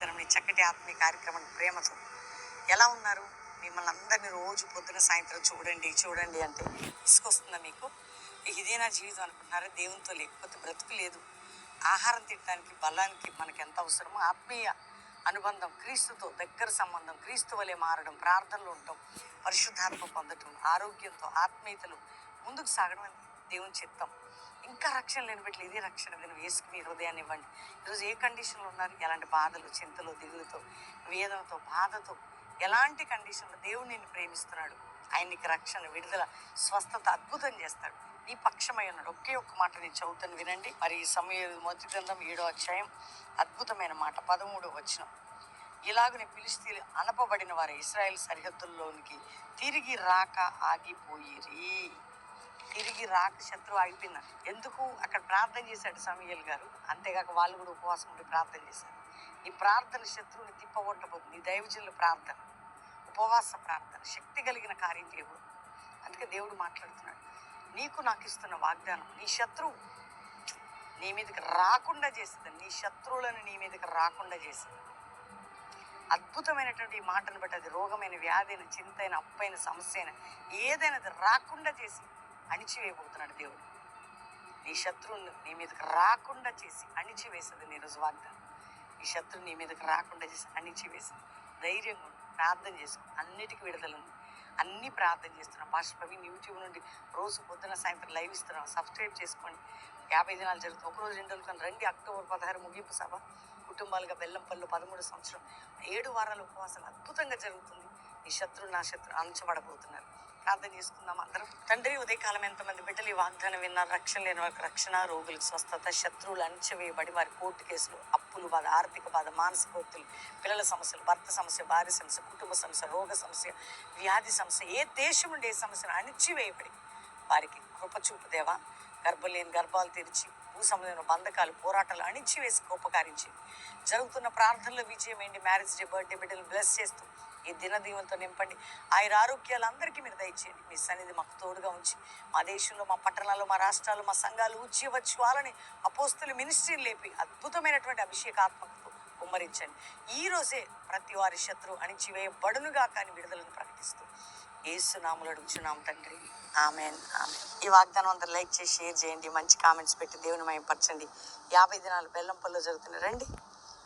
మీ చక్కటి ఆత్మీయ కార్యక్రమం ప్రేమతో. ఎలా ఉన్నారు? మిమ్మల్ని అందరినీ రోజు పొద్దున సాయంత్రం చూడండి చూడండి అంటే తీసుకొస్తుందా మీకు? ఇదే నా జీవితం అనుకుంటున్నారా? దేవునితో లేకపోతే బ్రతుకు లేదు. ఆహారం తినడానికి బలానికి మనకి ఎంత అవసరమో ఆత్మీయ అనుబంధం క్రీస్తుతో దగ్గర సంబంధం క్రీస్తు వలె మారడం ప్రార్థనలు ఉండటం పరిశుద్ధాత్మ పొందటం ఆరోగ్యంతో ఆత్మీయతలు ముందుకు సాగడం దేవుని చిత్తం. ఇంకా రక్షణ లేని బట్టి ఇదే రక్షణ. దీన్ని వేసుకుని మీ హృదయాన్ని ఇవ్వండి. ఈరోజు ఏ కండిషన్లో ఉన్నారు? ఎలాంటి బాధలు చింతలు దిగులుతో వేదనతో బాధతో ఎలాంటి కండిషన్లో దేవుడు నిన్ను ప్రేమిస్తున్నాడు? ఆయనకి రక్షణ విడుదల స్వస్థత అద్భుతం చేస్తాడు. నీ పక్షమై ఉన్నాడు. ఒకే ఒక్క మాట నేను చదువుతాను వినండి. మరి ఈ సమయ మొదటి గ్రంథం ఏడో అధ్యాయం అద్భుతమైన మాట. పదమూడో వచ్చిన ఇలాగనే పిలిస్తీలు అనపబడిన వారు ఇస్రాయెల్ సరిహద్దుల్లోనికి తిరిగి రాక ఆగిపోయిరి. తిరిగి రాక శత్రువు ఆగిపోయింది. ఎందుకు? అక్కడ ప్రార్థన చేశాడు సమీయల్ గారు. అంతేగాక వాళ్ళు కూడా ఉపవాసం ఉండి ప్రార్థన చేశారు. నీ ప్రార్థన శత్రువుని తిప్పగొట్టబోతుంది. నీ దైవజనుల ప్రార్థన ఉపవాస ప్రార్థన శక్తి కలిగిన కార్యం దేవుడు అందుకే దేవుడు మాట్లాడుతున్నాడు. నీకు నాకు ఇస్తున్న వాగ్దానం నీ శత్రువు నీ మీదకి రాకుండా చేస్తుంది నీ శత్రువులను నీ మీదకి రాకుండా చేసింది. అద్భుతమైనటువంటి మాటను బట్టి అది రోగమైన వ్యాధి అయిన చింత అయిన అప్పైన సమస్య అయిన ఏదైనా రాకుండా చేసి అణిచివేయబోతున్నాడు దేవుడు. నీ శత్రువుని నీ మీదకి రాకుండా చేసి అణిచివేసింది నీ రోజు వాగ్దానం. ఈ శత్రువు నీ మీదకి రాకుండా చేసి అణిచివేసి ధైర్యంగా ప్రార్థన చేసుకో. అన్నిటికీ విడుదల ఉంది. అన్నీ ప్రార్థన చేస్తున్నాం పాస్టర్ ప్రవీణ్ యూట్యూబ్ నుండి రోజు పొద్దున సాయంత్రం లైవ్ ఇస్తున్నాం సబ్స్క్రైబ్ చేసుకోండి. యాభై దినాలు జరుగుతుంది. ఒక రోజు రెండు రోజులు రండి. అక్టోబర్ పదహారు ముగింపు సభ. కుటుంబాలుగా బెల్లంపల్లి పదమూడు సంవత్సరం. ఏడు వారాల ఉపవాసాలు అద్భుతంగా జరుగుతుంది. ఈ శత్రువు నా శత్రు అంచబడబోతున్నారు ప్రార్థన చేసుకుందాం అందరం. తండ్రి ఉదయకాలం ఎంతమంది బిడ్డలు ఈ వాగ్దానం విన్నారు? రక్షణ లేని వారికి రక్షణ రోగులకు స్వస్థత శత్రువులు అణచివేయబడి వారి కోర్టు కేసులు అప్పులు బాధ ఆర్థిక బాధ మానసిక ఒత్తిడి పిల్లల సమస్యలు భర్త సమస్య భార్య సమస్య కుటుంబ సమస్య రోగ సమస్య వ్యాధి సమస్య ఏ దేశం నుండి ఏ సమస్యను అణిచివేయబడి వారికి కృప చూపు దేవా. గర్భం లేని గర్భాలు తెరిచి భూసంబంధమైన బంధకాలు పోరాటాలు అణిచివేసి కోపకారించి జరుగుతున్న ప్రార్థనలో విజయం ఏంటి? మ్యారేజ్ డే బర్త్డే బిడ్డలు బ్లెస్ చేస్తూ ఈ దినదీవంతో నింపండి. ఆయన ఆరోగ్యాలు అందరికీ మీరు దయచేయండి. మీ సన్నిధి మాకు తోడుగా ఉంచి మా దేశంలో మా పట్టణాల్లో మా రాష్ట్రాలు మా సంఘాలు ఉజ్జీవచ్చు వాళ్ళని అపోస్తులు మినిస్ట్రీని లేపి అద్భుతమైనటువంటి అభిషేకాత్మకతో కుమ్మరించండి. ఈ రోజే ప్రతి వారి శత్రువు అణిచివేయబడునుగా కానీ విడుదలను ప్రకటిస్తూ ఏసునాములు అడుగుచున్నాం తండ్రి. Amen amen. ఈ వాగ్దానం అంతా లైక్ చేసి షేర్ చేయండి. మంచి కామెంట్స్ పెట్టి దేవుని మయపరచండి యాభై దినాలు బెల్లంపల్లో జరుగుతున్నాయి. రండి.